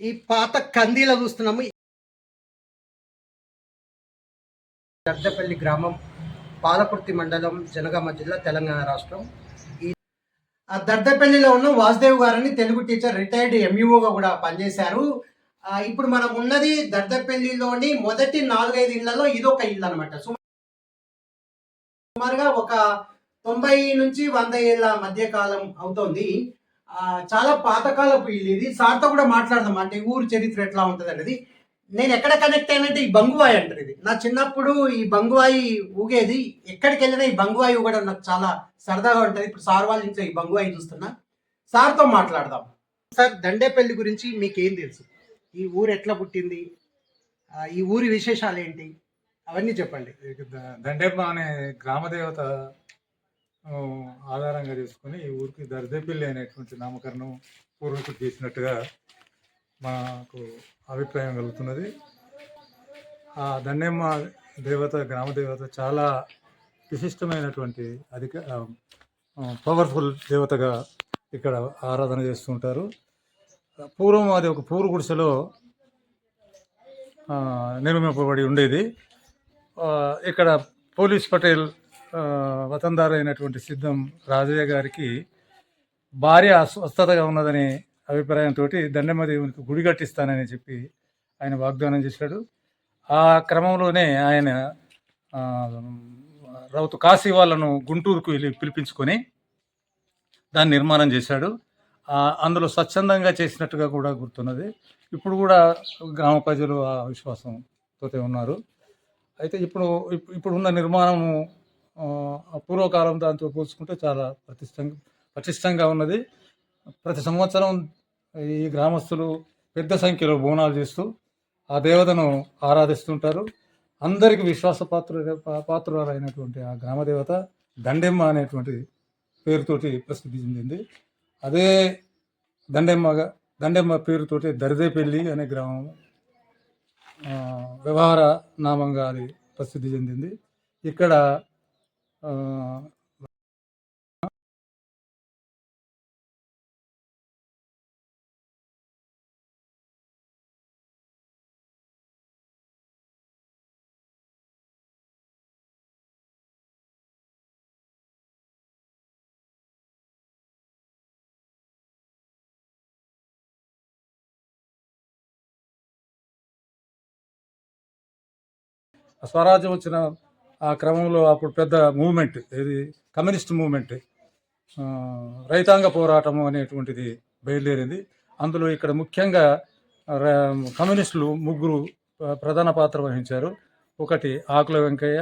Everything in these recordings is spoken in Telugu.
ఈ పాత కందీల చూస్తున్నాము. దర్దపల్లి గ్రామం పాలకుర్తి మండలం జనగామ జిల్లా తెలంగాణ రాష్ట్రం. ఈ ఆ దర్దపల్లిలో ఉన్న వాసుదేవ్ గారని తెలుగు టీచర్ రిటైర్డ్ ఎంఈఓగా కూడా పనిచేశారు. ఇప్పుడు మనం ఉన్నది దర్దపల్లిలోని మొదటి నాలుగైదు ఇళ్ళలో ఇదొక ఇల్లు అనమాట సుమారుగా ఒక తొంభై నుంచి వంద ఏళ్ళ మధ్య కాలం అవుతోంది. చాలా పాతకాలపు ఇల్లు ఇది. సార్తో కూడా మాట్లాడదాం అంటే ఈ ఊరు చరిత్ర ఎట్లా ఉంటుంది అనేది. నేను ఎక్కడ కనెక్ట్ అయినంటే ఈ బంగువాయి అంటారు ఇది. నా చిన్నప్పుడు ఈ బంగువాయి ఊగేది. ఎక్కడికి వెళ్ళినా ఈ బంగువాయి ఊగడం నాకు చాలా సరదాగా ఉంటుంది. ఇప్పుడు సార్ వాళ్ళ ఇంట్లో ఈ బంగువాయి చూస్తున్నా. సార్తో మాట్లాడదాం. సార్ దండేపల్లి గురించి మీకేం తెలుసు? ఈ ఊరు ఎట్లా పుట్టింది? ఈ ఊరి విశేషాలు ఏంటి అవన్నీ చెప్పండి. దండేప అనే గ్రామదేవత ఆధారంగా చేసుకుని ఈ ఊరికి దర్దేపల్లి అనేటువంటి నామకరణం పూర్వీకులు చేసినట్టుగా మాకు అభిప్రాయం కలుగుతున్నది. ఆ దండెమ్మ దేవత గ్రామ దేవత చాలా విశిష్టమైనటువంటి అధిక పవర్ఫుల్ దేవతగా ఇక్కడ ఆరాధన చేస్తుంటారు. పూర్వం అది ఒక పూరు గుడిసెలో నిర్మింపబడి ఉండేది. ఇక్కడ పోలీస్ పటేల్ వతందారైనటువంటి సిద్ధం రాజయ్య గారికి భార్య అస్వస్థతగా ఉన్నదని అభిప్రాయంతో దండమ్మ గుడి కట్టిస్తానని చెప్పి ఆయన వాగ్దానం చేశాడు. ఆ క్రమంలోనే ఆయన రౌతు కాశీ వాళ్ళను గుంటూరుకు వెళ్ళి పిలిపించుకొని దాన్ని నిర్మాణం చేశాడు. అందులో స్వచ్ఛందంగా చేసినట్టుగా కూడా గుర్తున్నది. ఇప్పుడు కూడా గ్రామ ప్రజలు ఆ విశ్వాసంతో ఉన్నారు. అయితే ఇప్పుడు ఇప్- ఇప్పుడున్న నిర్మాణము పూర్వకాలం దాంతో పోల్చుకుంటే చాలా ప్రతిష్టంగా పటిష్టంగా ఉన్నది. ప్రతి సంవత్సరం ఈ గ్రామస్తులు పెద్ద సంఖ్యలో బోనాలు చేస్తూ ఆ దేవతను ఆరాధిస్తుంటారు. అందరికి విశ్వాస పాత్ర పాత్రులైనటువంటి ఆ గ్రామదేవత దండెమ్మ అనేటువంటి పేరుతోటి ప్రసిద్ధి చెందింది. అదే దండెమ్మగా దండెమ్మ పేరుతోటి దరిదేపల్లి అనే గ్రామం వ్యవహార నామంగా అది ప్రసిద్ధి చెందింది. ఇక్కడ స్వరాజ్యం వచ్చిన ఆ క్రమంలో అప్పుడు పెద్ద మూమెంట్ ఇది కమ్యూనిస్ట్ మూమెంట్ రైతాంగ పోరాటం అనేటువంటిది బయలుదేరింది. అందులో ఇక్కడ ముఖ్యంగా కమ్యూనిస్టులు ముగ్గురు ప్రధాన పాత్ర వహించారు. ఒకటి ఆకుల వెంకయ్య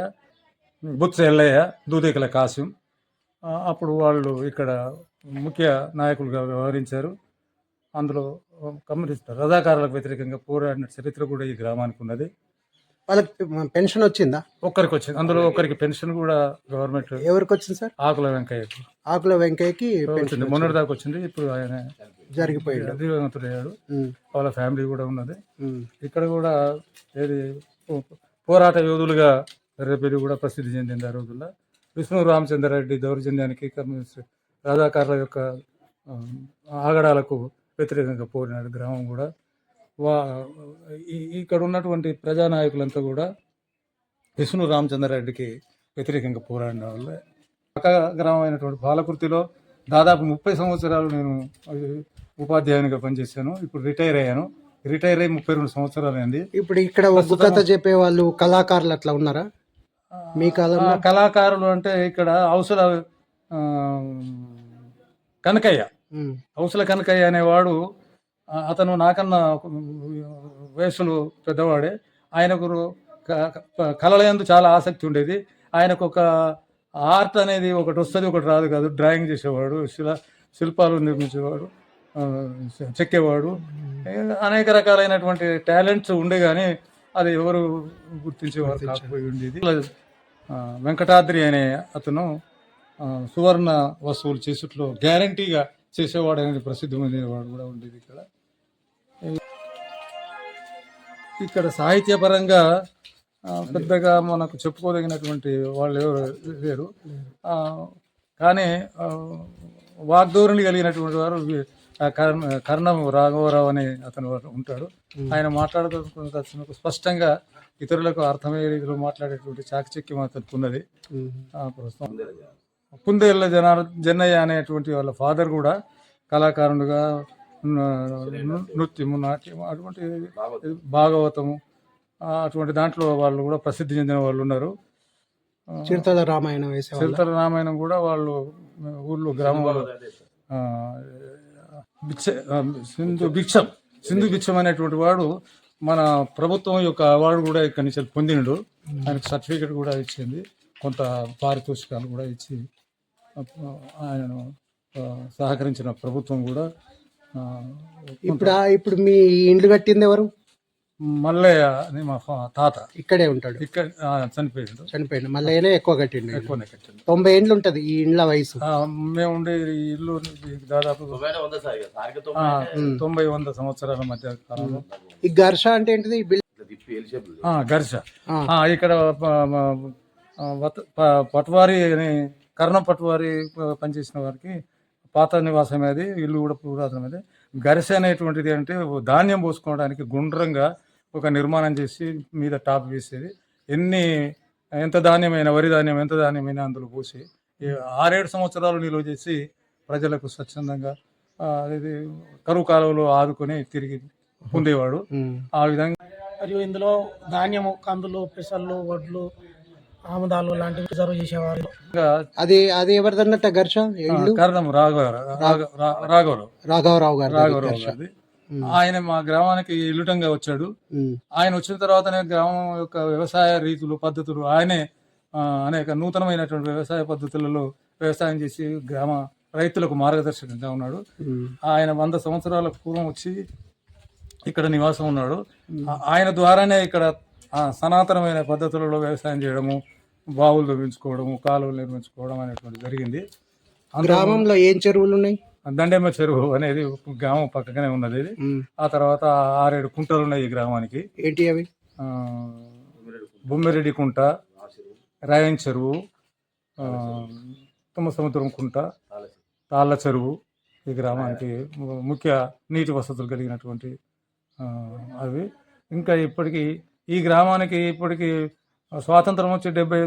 బుత్స ఎల్లయ్య దూదేకల కాసిం. అప్పుడు వాళ్ళు ఇక్కడ ముఖ్య నాయకులుగా వ్యవహరించారు. అందులో కమ్యూనిస్ట్ రజాకారులకు వ్యతిరేకంగా పోరాడిన చరిత్ర కూడా ఈ గ్రామానికి ఉన్నది. వాళ్ళకి పెన్షన్ వచ్చిందా? ఒక్కరికి వచ్చింది అందులో ఒకరికి పెన్షన్ కూడా గవర్నమెంట్ ఎవరికి వచ్చింది సార్? ఆకుల వెంకయ్యకు. ఆకుల వెంకయ్యకి వచ్చింది మొన్నటి దాకా వచ్చింది ఇప్పుడు ఆయన జరిగిపోయాడు. ఉమ్, వాళ్ళ ఫ్యామిలీ కూడా ఉన్నది. ఇక్కడ కూడా ఏది పోరాట యోధులుగా రేపేరు కూడా ప్రసిద్ధి చెందింది ఆ రోజుల్లో. విష్ణు రామచంద్రారెడ్డి దౌర్జన్యానికి రాజాకారుల యొక్క ఆగడాలకు వ్యతిరేకంగా పోరినాడు గ్రామం కూడా వా ఈ- ఇక్కడ ఉన్నటువంటి ప్రజానాయకులంతా కూడా విష్ణు రామచంద్రారెడ్డికి వ్యతిరేకంగా పోరాడిన వాళ్ళే. పక్క గ్రామం అయినటువంటి పాలకుర్తిలో దాదాపు ముప్పై సంవత్సరాలు నేను ఉపాధ్యాయునిగా పనిచేశాను. ఇప్పుడు రిటైర్ అయ్యాను. రిటైర్ అయ్యి ముప్పై రెండు సంవత్సరాలు అయింది. ఇప్పుడు ఇక్కడ ఒగ్గు కథ చెప్పే వాళ్ళు కళాకారులు అట్లా ఉన్నారా? మీ కాలంలో? కళాకారులు అంటే ఇక్కడ అవసర కనకయ్య. ఉమ్, అవసల కనకయ్య అనేవాడు అతను నాకన్నా వయసులో పెద్దవాడే. ఆయనకు క- క- కళల యందు చాలా ఆసక్తి ఉండేది. ఆయనకు ఒక ఆర్ట్ అనేది ఒకటి వస్తుంది ఒకటి రాదు కాదు. డ్రాయింగ్ చేసేవాడు శిల శిల్పాలు నిర్మించేవాడు చెక్కేవాడు. అనేక రకాలైనటువంటి టాలెంట్స్ ఉండే కానీ అది ఎవరు గుర్తించేవారు కాకపోయి ఉండేది. వెంకటాద్రి అనే అతను సువర్ణ వస్తువులు చేసుట్లో గ్యారంటీగా చేసేవాడు అనేది ప్రసిద్ధి పొందేవాడు కూడా ఉండేది ఇక్కడ. ఇక్కడ సాహిత్యపరంగా పెద్దగా మనకు చెప్పుకోదగినటువంటి వాళ్ళు ఎవరు లేరు. కానీ వాగ్ధోరణి కలిగినటువంటి వారు కర్ణ కర్ణం రాఘవరావు అనే అతను ఉంటాడు ఆయన మాట్లాడుతున్న స్పష్టంగా ఇతరులకు అర్థమయ్యే రీతిలో మాట్లాడేటువంటి చాకచక్యం అతనికి ఉన్నది. ప్రస్తుతం కుందేళ్ళ జనార్ జన్నయ్య అనేటువంటి వాళ్ళ ఫాదర్ కూడా కళాకారుడుగా నృత్యము నాట్యం అటువంటి భాగవతము అటువంటి దాంట్లో వాళ్ళు కూడా ప్రసిద్ధి చెందిన వాళ్ళు ఉన్నారు. చిరుతల రామాయణం చిరుతల రామాయణం కూడా వాళ్ళు ఊళ్ళో గ్రామంలో సింధు భిక్షం సింధు భిక్షం అనేటువంటి వాడు మన ప్రభుత్వం యొక్క అవార్డు కూడా ఇక్కడి నుంచి పొందిండు. ఆయనకు సర్టిఫికెట్ కూడా ఇచ్చింది. కొంత పారితోషికాలు కూడా ఇచ్చి ఆ, ఆయనను ఆ, సహకరించిన ప్రభుత్వం కూడా ఇప్పుడు ఆ- ఇప్పుడు మీ ఇండ్లు కట్టింది ఎవరు? మల్లయ్య అని మా ఫా- తాత. ఇక్కడే ఉంటాడు. ఇక్కడ ఆ, చనిపోయిండు. చనిపోయిండు. మళ్ళీ ఎక్కువ కట్టిండు. ఎక్కువనే కట్టిండు. తొంభై ఏండ్లు ఉంటది ఈ ఇండ్ల వయసు. ఆ, మేము ఉండే ఈ ఇల్లు దాదాపు ఆ, తొంభై వంద సంవత్సరాల మధ్య కాలంలో. ఈ ఘర్ష అంటే ఏంటిది? ఈ బిల్- ఆ, గర్ష ఆ. ఆ, ఇక్కడ ప- మ- ఆ, వత- ప- పట్వారి అని కర్ణ పట్వారి ప- పనిచేసిన వారికి పాత నివాసం అది ఇల్లు కూడా పురాతనమైనది గరిసె అనేటువంటిది అంటే ధాన్యం పోసుకోవడానికి గుండ్రంగా ఒక నిర్మాణం చేసి మీద టాప్ వేసేది. ఎన్ని ఎంత ధాన్యమైన వరి ధాన్యం ఎంత ధాన్యమైనా అందులో పోసి ఆరేడు సంవత్సరాలు నిల్వ చేసి ప్రజలకు స్వచ్ఛందంగా ఇది కరువు కాలువలో ఆదుకొని తిరిగి పొందేవాడు. ఆ విధంగా మరియు ఇందులో ధాన్యము కందులు పెసళ్ళు వడ్లు ఆముదాలు లాంటివి రిజర్వ్ చేసేవారు. అది అది ఎవరిదన్నట్ట ఘర్ష? కరణం రాఘవరావు రాఘ- రా- రాఘవరావు. రాఘవరావు గారు రాఘవరావు గారిది. ఆయన మా గ్రామానికి ఇల్లుటంగా వచ్చాడు. ఆయన వచ్చిన తర్వాతనే గ్రామం యొక్క వ్యవసాయ రీతులు పద్ధతులు ఆయనే అనేక నూతనమైనటువంటి వ్యవసాయ పద్ధతులలో వ్యవసాయం చేసి గ్రామ రైతులకు మార్గదర్శకంగా ఉన్నాడు. ఆయన వంద సంవత్సరాల పూర్వం వచ్చి ఇక్కడ నివాసం ఉన్నాడు. ఆయన ద్వారానే ఇక్కడ ఆ, సనాతనమైన పద్ధతులలో వ్యవసాయం చేయడము బావులు నిర్మించుకోవడము కాలువలు నిర్మించుకోవడం అనేటువంటి జరిగింది. గ్రామంలో ఏం చెరువులు ఉన్నాయి దండెమ్మ చెరువు అనేది గ్రామం పక్కనే ఉన్నది ఇది. ఆ తర్వాత ఆరేడు కుంటలు ఉన్నాయి ఈ గ్రామానికి. ఏంటి అవి? బొమ్మిరెడ్డి కుంట రాయన్ చెరువు తుమ్మ సముద్రం కుంట తాళ్ళ చెరువు ఈ గ్రామానికి ముఖ్య నీటి వసతులు కలిగినటువంటి అవి. ఇంకా ఇప్పటికీ ఈ గ్రామానికి ఇప్పటికీ స్వాతంత్రం వచ్చి డెబ్బై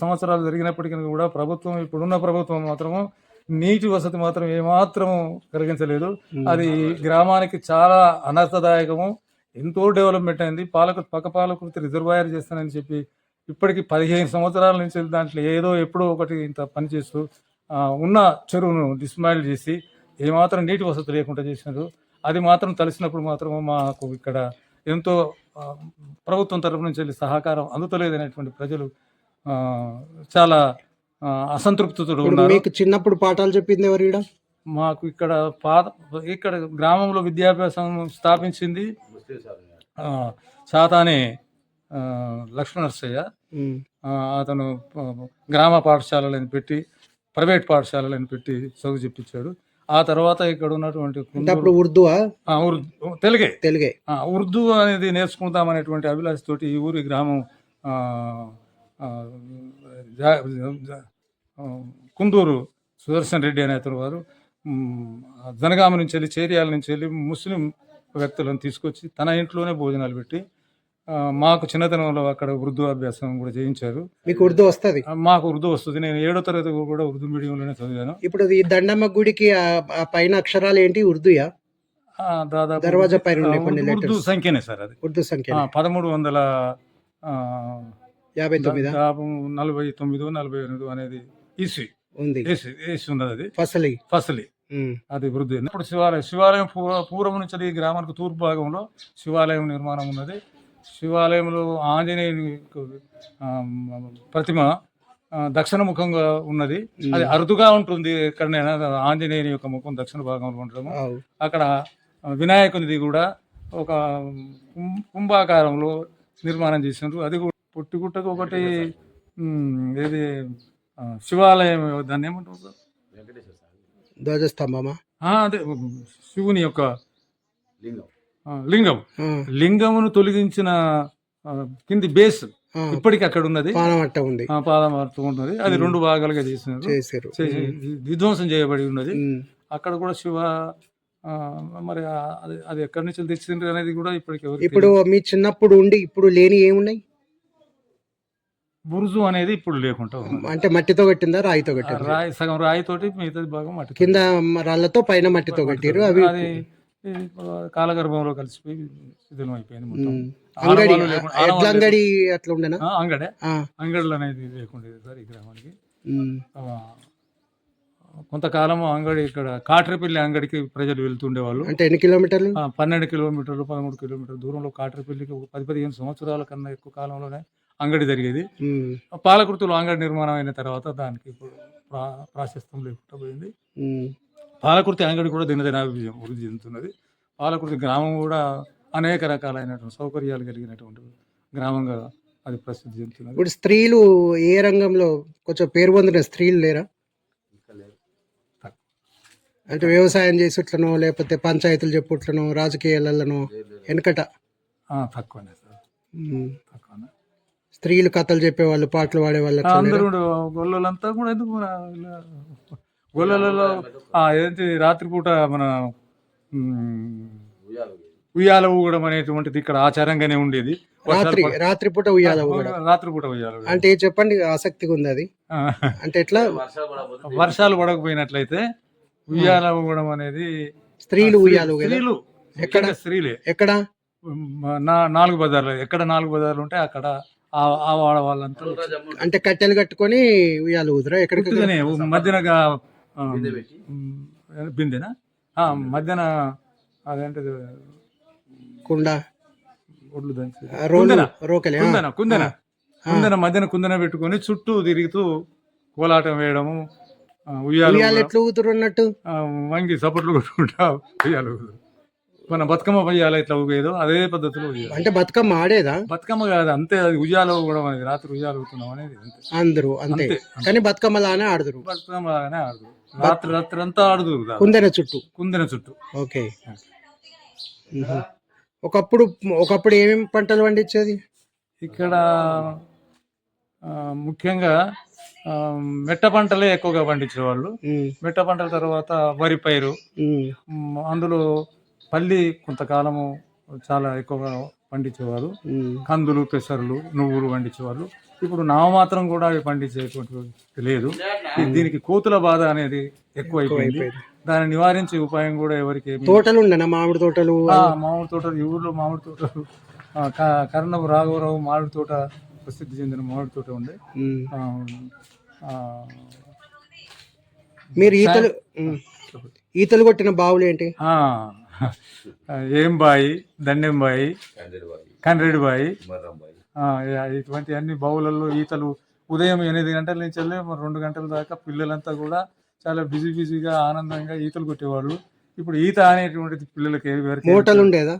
సంవత్సరాలు జరిగినప్పటికీ కూడా ప్రభుత్వం ఇప్పుడున్న ప్రభుత్వం మాత్రము నీటి వసతి మాత్రం ఏమాత్రం కలిగించలేదు. అది గ్రామానికి చాలా అనర్థదాయకము ఎంతో డెవలప్మెంట్ అయింది. పాలకు పక్క పాలకృతి రిజర్వాయర్ చేస్తానని చెప్పి ఇప్పటికి పదిహేను సంవత్సరాల నుంచి దాంట్లో ఏదో ఎప్పుడో ఒకటి ఇంత పని చేస్తూ ఆ, ఉన్న చెరువును డిస్మాయిల్ చేసి ఏమాత్రం నీటి వసతి లేకుండా చేసినారు. అది మాత్రం తలిసినప్పుడు మాత్రం మాకు ఇక్కడ ఎంతో ప్రభుత్వం తరపు నుంచి వెళ్ళి సహకారం అందుతలేదనేటువంటి ప్రజలు చాలా అసంతృప్తితో ఉన్నారు. మీకు చిన్నప్పుడు పాఠాలు చెప్పింది ఎవరు మాకు ఇక్కడ పాత ఇక్కడ గ్రామంలో విద్యాభ్యాసం స్థాపించింది చాతానే ఆ, లక్ష్మణర్సయ్య అతను గ్రామ పాఠశాలలను పెట్టి ప్రైవేట్ పాఠశాలలను పెట్టి చదువు చెప్పించాడు. ఆ తర్వాత ఇక్కడ ఉన్నటువంటి అప్పుడు ఉర్దూవా? ఆ, ఉర్దూ తెలుగే. తెలుగే. ఉర్దూ అనేది నేర్చుకుందామనేటువంటి అభిలాష తోటి ఈ ఊరి గ్రామం కుందూరు సుదర్శన్ రెడ్డి అనే అతను వారు జనగామ నుంచి వెళ్ళి చేరియాల నుంచి వెళ్ళి ముస్లిం వ్యక్తులను తీసుకొచ్చి తన ఇంట్లోనే భోజనాలు పెట్టి మాకు చిన్నతనంలో అక్కడ ఉర్దూ అభ్యాసం కూడా చేయించారు. మీకు ఉర్దూ వస్తది? మాకు ఉర్దూ వస్తుంది. నేను ఏడో తరగతి కూడా ఉర్దూ మీడియంలోనే చదివాను. ఇప్పుడు ఈ దండమ్మ గుడికి పైన అక్షరాలు ఏంటి? ఉర్దూయా? దాదాపు దర్వాజా పైన ఉర్దూ-. సంఖ్యనే సార్ అది. ఉర్దూ సంఖ్య పదమూడు వందల యాభై తొమ్మిది? నలభై తొమ్మిది నలభై ఎనిమిది అనేది ఈసీ. ఉంది. ఈసీ ఉన్నది అది. ఫసలి. ఫసలి. అది వృద్ధి. ఇప్పుడు శివాలయం శివాలయం పూర్వ పూర్వం నుంచి ఈ గ్రామానికి తూర్పు భాగంలో శివాలయం నిర్మాణం ఉన్నది. శివాలయంలో ఆంజనేయుని ప్రతిమ దక్షిణ ముఖంగా ఉన్నది. అది అరుదుగా ఉంటుంది ఎక్కడైనా ఆంజనేయుని యొక్క ముఖం దక్షిణ భాగంలో ఉండడము. ఆవు. అక్కడ వినాయకునిది కూడా ఒక కుంభాకారంలో నిర్మాణం చేసినారు. అది కూడా పుట్టుగుట్టకు ఒకటి ఏది శివాలయం దాన్ని ఏమంటారు సార్? ధ్వజస్తంభమా? అదే శివుని యొక్క ఆ, లింగం. లింగమును తొలగించిన కింది బేస్ ఇప్పటికి అక్కడ ఉన్నది. పానమట్ట ఉంది. ఆ, పాదమార్తు ఉన్నది. అది రెండు భాగాలుగా చేసినారు. విధ్వంసం చేయబడి ఉన్నది. అక్కడ కూడా శివ మరి అది ఎక్కడి నుంచి తెచ్చిండ్రు అనేది కూడా ఇప్పటికి ఇప్పుడు మీ చిన్నప్పుడు ఉండి ఇప్పుడు లేని ఏమున్నాయి? బురుజు అనేది ఇప్పుడు లేకుండా. అంటే మట్టితో కట్టిందా రాయితో కట్టిందా? రాయి సగం రాయితోటి మిగతాది భాగం మట్టి కింద రాళ్ళతో పైన మట్టితో కట్టిరు అవి కాలగర్భంలో కలిసిపోయి శిథిలం అయిపోయింది మొత్తం. అంగడి అంగడి అట్లా ఉండేనా? ఆ, అంగడే. ఆ, అంగడులు అనేది లేకుండా సార్ ఈ గ్రామానికి. కొంతకాలం అంగడి ఇక్కడ కాట్రపల్లి అంగడికి ప్రజలు వెళ్తుండేవాళ్ళు. అంటే ఎన్ని కిలోమీటర్లు? పన్నెండు కిలోమీటర్లు పదమూడు కిలోమీటర్ల దూరంలో కాట్రపల్లికి ఒక పది పదిహేను సంవత్సరాల కన్నా ఎక్కువ కాలంలోనే అంగడి జరిగేది. పాలకృతులు అంగడి నిర్మాణం అయిన తర్వాత దానికి ఇప్పుడు ప్రా ప్రాశస్తం లేకుండా పోయింది. పాలకుర్తి అంగడి కూడా దినదిన అభివృద్ధి వృద్ధి చెందుతున్నది. పాలకుర్తి గ్రామం కూడా అనేక రకాలైనటువంటి సౌకర్యాలు కలిగినటువంటి గ్రామంగా అది ప్రసిద్ధి చెందుతున్నది. ఇప్పుడు స్త్రీలు ఏ రంగంలో కొంచెం పేరు పొందిన స్త్రీలు లేరా? అంటే వ్యవసాయం చేసేట్లనో లేకపోతే పంచాయతీలు చెప్పుట్లనో రాజకీయాలలోనో వెనకట? తక్కువనే సార్. తక్కువనే. స్త్రీలు కథలు చెప్పేవాళ్ళు పాటలు పాడేవాళ్ళు అందరూ లేరా? కూడా ఎందుకు గొల్లలలో ఏంటి రాత్రిపూట మన ఉయ్యాల ఊగడం అనేటువంటిది ఇక్కడ ఆచారంగానే ఉండేది. రాత్రి రాత్రిపూట ఉయ్యాల రాత్రిపూట ఉయ్యాల. అంటే చెప్పండి ఆసక్తిగా ఉంది అది. అంటే ఎట్లా? వర్షాలు పడకపోయినట్లయితే ఉయ్యాల ఊగడం అనేది స్త్రీలు ఉయ్యాల? స్త్రీలు ఎక్కడ? స్త్రీలే. ఎక్కడ? నా- నాలుగు బజార్లు ఎక్కడ నాలుగు బజార్లు ఉంటే అక్కడ ఆ వాడ వాళ్ళంతా అంటే కట్టెలు కట్టుకొని ఉయ్యాల ఊదురా ఎక్కడికి ఉత్తుగానే బిందెనా? ఆ, మధ్యన అదేంటిది? కుండ. ఒడ్లు కుందెన. కుందన? కుందన? మధ్యన కుందన పెట్టుకొని చుట్టూ తిరుగుతూ కోలాటం వేయడము ఉయ్యాలు ఎట్లా ఊతురు అన్నట్టు? వంగి సపోర్ట్లు కొట్టుకుంటా ఉయ్యాలు. మన బతుకమ్మ ఉయ్యాల ఇట్లా ఊగేదో అదే పద్ధతిలో అంటే బతుకమ్మ ఆడేదా? బతుకమ్మ కాదు అంతే అది ఉయ్యాల ఊగడం అనేది రాత్రి ఉయ్యాలు ఊగుతున్నాం అనేది అంతే. అందరూ అంతే. అంతే కానీ బతుకమ్మ లానే ఆడుదురు. బతుకమ్మ లాగానే ఆడదు రాత్రి రాత్రి అంతా ఆడదు కుందెన చుట్టూ. కుందెన చుట్టూ. ఓకే. మ్మ్. ఒకప్పుడు ఒకప్పుడు ఏమేమి పంటలు పండించేది? ఇక్కడ ఆ, ముఖ్యంగా ఆ, మెట్ట పంటలే ఎక్కువగా పండించేవాళ్ళు. మ్మ్. మెట్ట పంటల తర్వాత వరి పైరు. మ్మ్. మ్, అందులో పల్లి కొంతకాలము చాలా ఎక్కువగా పండించేవారు. కందులు పెసర్లు నువ్వులు పండించేవాళ్ళు ఇప్పుడు నామమాత్రం కూడా అవి పండించేటువంటి లేదు. దీనికి కోతుల బాధ అనేది ఎక్కువైపోయింది. అయిపోయింది. దాన్ని నివారించే ఉపాయం కూడా ఎవరికి తోటలు మామిడి తోటలు మామిడి తోటలు ఈ ఊర్లో మామిడి తోటలు. కర్ణపు రాఘవరావు మామిడి తోట ప్రసిద్ధి చెందిన మామిడి తోట ఉండే. మీరు ఈతలు. ఈతలు కొట్టిన బావులు ఏంటి? ఏం బాయి దండెం బాయి కండ్రెడి బాయి ఇటువంటి అన్ని బావులలో ఈతలు ఉదయం ఎనిమిది గంటల నుంచి వెళ్ళి రెండు గంటల దాకా పిల్లలంతా కూడా చాలా బిజీ బిజీగా ఆనందంగా ఈతలు కొట్టేవాళ్ళు. ఇప్పుడు ఈత అనేటువంటిది పిల్లలకి మూటలు ఉండేదా?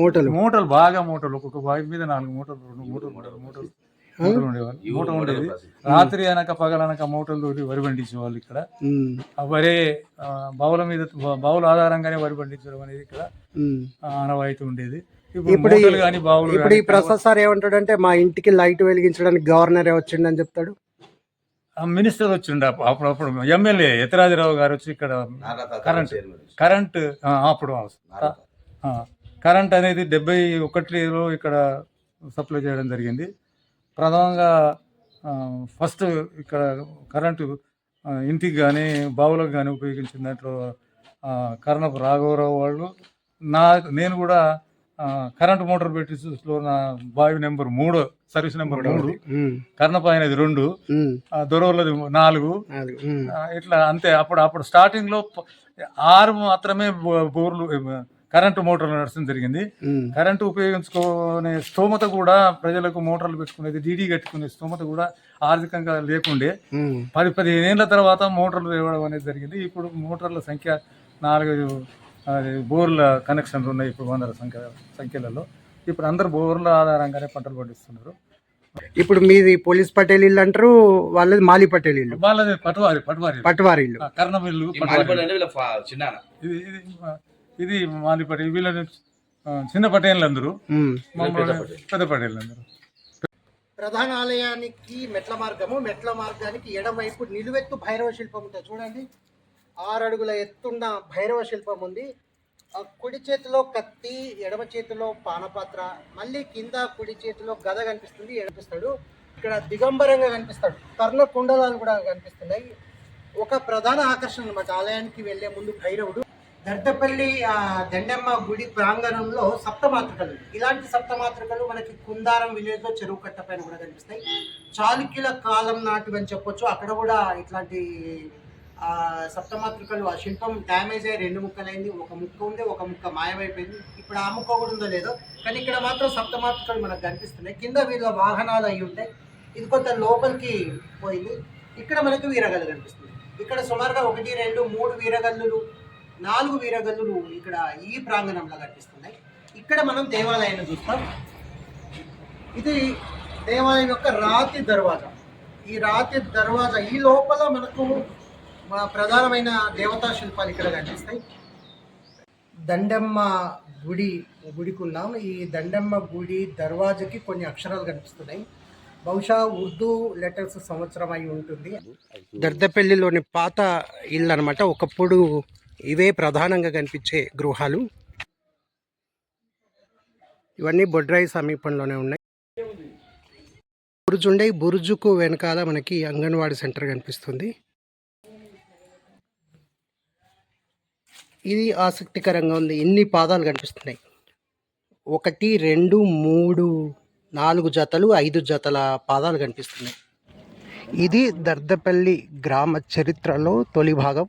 మూటలు. మూటలు బాగా మూటలు. ఒక్కొక్క బావి మీద నాలుగు మూటలు రెండు మూటలు మూటలు మూటలు. మూటలు ఉండేవాళ్ళు మూట ఉండేది. రాత్రి అనక పగలనక మూటలు తోటి వరి పండించేవాళ్ళు ఇక్కడ. మ్మ్. ఆ వరే బావుల మీద బావుల ఆధారంగానే వరి పండించడం అనేది ఇక్కడ ఆనవాయితీ ఉండేది. ఇప్పుడు ఇప్పుడు ఈ- ప్రసాద్ సార్ ఏమంటాడంటే మా ఇంటికి లైట్ వెలిగించడానికి గవర్నర్ వచ్చిండని చెప్తాడు. ఆ మినిస్టర్ వచ్చిండ అప్పుడు అప్పుడు ఎమ్మెల్యే యతిరాజరావు గారు వచ్చి ఇక్కడ కరెంట్ కరెంట్ ఆ, అప్పుడు ఆ, కరెంట్ అనేది డెబ్బై ఒకటిలో ఇక్కడ సప్లై చేయడం జరిగింది. ప్రధానంగా ఫస్ట్ ఇక్కడ కరెంటు ఇంటికి కానీ బావులకు కానీ ఉపయోగించిన దాంట్లో కర్ణపు రాఘవరావు వాళ్ళు. నా నేను కూడా కరెంటు మోటార్ పెట్టి చూసులో నా బావి నెంబర్ మూడు సర్వీస్ నెంబర్ మూడు. కర్ణపు అయినది రెండు. దొరవలది నాలుగు. ఇట్లా అంతే. అప్పుడు అప్పుడు స్టార్టింగ్లో ప- ఆరు మాత్రమే బోర్లు కరెంటు మోటార్లు నడచడం జరిగింది. కరెంటు ఉపయోగించుకునే స్తోమత కూడా ప్రజలకు మోటార్లు పెట్టుకునేది డీడీ కట్టుకునే స్తోమత కూడా ఆర్థికంగా లేకుండే. పది పదిహేను ఏళ్ళ తర్వాత మోటార్లు ఇవ్వడం అనేది జరిగింది. ఇప్పుడు మోటార్ల సంఖ్య నాలుగు అది బోర్ల కనెక్షన్లు ఉన్నాయి ఇప్పుడు వందల సంఖ్య సంఖ్యలలో. ఇప్పుడు అందరు బోర్ల ఆధారంగానే పంటలు పండిస్తున్నారు. ఇప్పుడు మీది పోలీస్ పటేల్ ఇల్లు అంటారు వాళ్ళది మాలి పటేల్ ఇల్లు. వాళ్ళది పటువారి పటువారి పట్వారి ఇల్లు. ఆ, కర్ణమిల్లు పటువారి ఇది ఇది వీళ్ళని ఆ, చిన్న పటేళ్ళు అందరూ. మమ్మల్ని పెద్ద పటేళ్ళు అందరూ ప్రధాన ఆలయానికి మెట్ల మార్గము మెట్ల మార్గానికి ఎడమవైపు నిలువెత్తు భైరవ శిల్పం ఉంటుంది. చూడండి. ఆరు అడుగుల ఎత్తున్న భైరవ శిల్పం ఉంది. ఆ కుడి చేతిలో కత్తి ఎడమ చేతిలో పానపాత్ర మళ్ళీ కింద కుడి చేతిలో గద కనిపిస్తుంది కనిపిస్తాడు ఇక్కడ దిగంబరంగా కనిపిస్తాడు. కర్ణ కుండలాలు కూడా కనిపిస్తున్నాయి. ఒక ప్రధాన ఆకర్షణ అన్నమాట. ఆలయానికి వెళ్ళే ముందు భైరవుడు దర్దపల్లి దండమ్మ గుడి ప్రాంగణంలో సప్తమాతృకలు. ఇలాంటి సప్తమాతృకలు మనకి కుందారం విలేజ్లో చెరువు కట్ట పైన కూడా కనిపిస్తాయి. చాళుక్యుల కాలం నాటివి అని చెప్పొచ్చు. అక్కడ కూడా ఇట్లాంటి సప్తమాతృకలు ఆ శిల్పం డ్యామేజ్ అయ్యి రెండు ముక్కలైంది. ఒక ముక్క ఉంది ఒక ముక్క మాయమైపోయింది. ఇప్పుడు ఆ ముక్క కూడా ఉందో లేదో. కానీ ఇక్కడ మాత్రం సప్తమాతృకలు మనకు కనిపిస్తున్నాయి. కింద వీళ్ళ వాహనాలు అయి ఉంటాయి. ఇది కొంత లోపలికి పోయింది. ఇక్కడ మనకు వీరగల్లు కనిపిస్తుంది. ఇక్కడ సుమారుగా ఒకటి రెండు మూడు వీరగల్లులు నాలుగు వీరగల్లులు ఇక్కడ ఈ ప్రాంగణంలో కనిపిస్తున్నాయి. ఇక్కడ మనం దేవాలయాన్ని చూస్తాం. ఇది దేవాలయం యొక్క రాతి దర్వాజా. ఈ రాతి దర్వాజా ఈ లోపల మనకు మా ప్రధానమైన దేవతా శిల్పాలు ఇక్కడ కనిపిస్తాయి. దండమ్మ గుడి గుడికున్నాం. ఈ దండమ్మ గుడి దర్వాజకి కొన్ని అక్షరాలు కనిపిస్తున్నాయి. బహుశా ఉర్దూ లెటర్స్ సంవత్సరం అయి ఉంటుంది. దర్దపల్లిలోని పాత ఇల్లు అనమాట ఒకప్పుడు ఇవే ప్రధానంగా కనిపించే గృహాలు. ఇవన్నీ బొడ్రాయి సమీపంలోనే ఉన్నాయి. బురుజు ఉండే బురుజుకు వెనకాల మనకి అంగన్వాడీ సెంటర్ కనిపిస్తుంది. ఇది ఆసక్తికరంగా ఉంది. ఇన్ని పాదాలు కనిపిస్తున్నాయి? ఒకటి రెండు మూడు నాలుగు జతలు ఐదు జతల పాదాలు కనిపిస్తున్నాయి. ఇది దర్దపల్లి గ్రామ చరిత్రలో తొలి భాగం.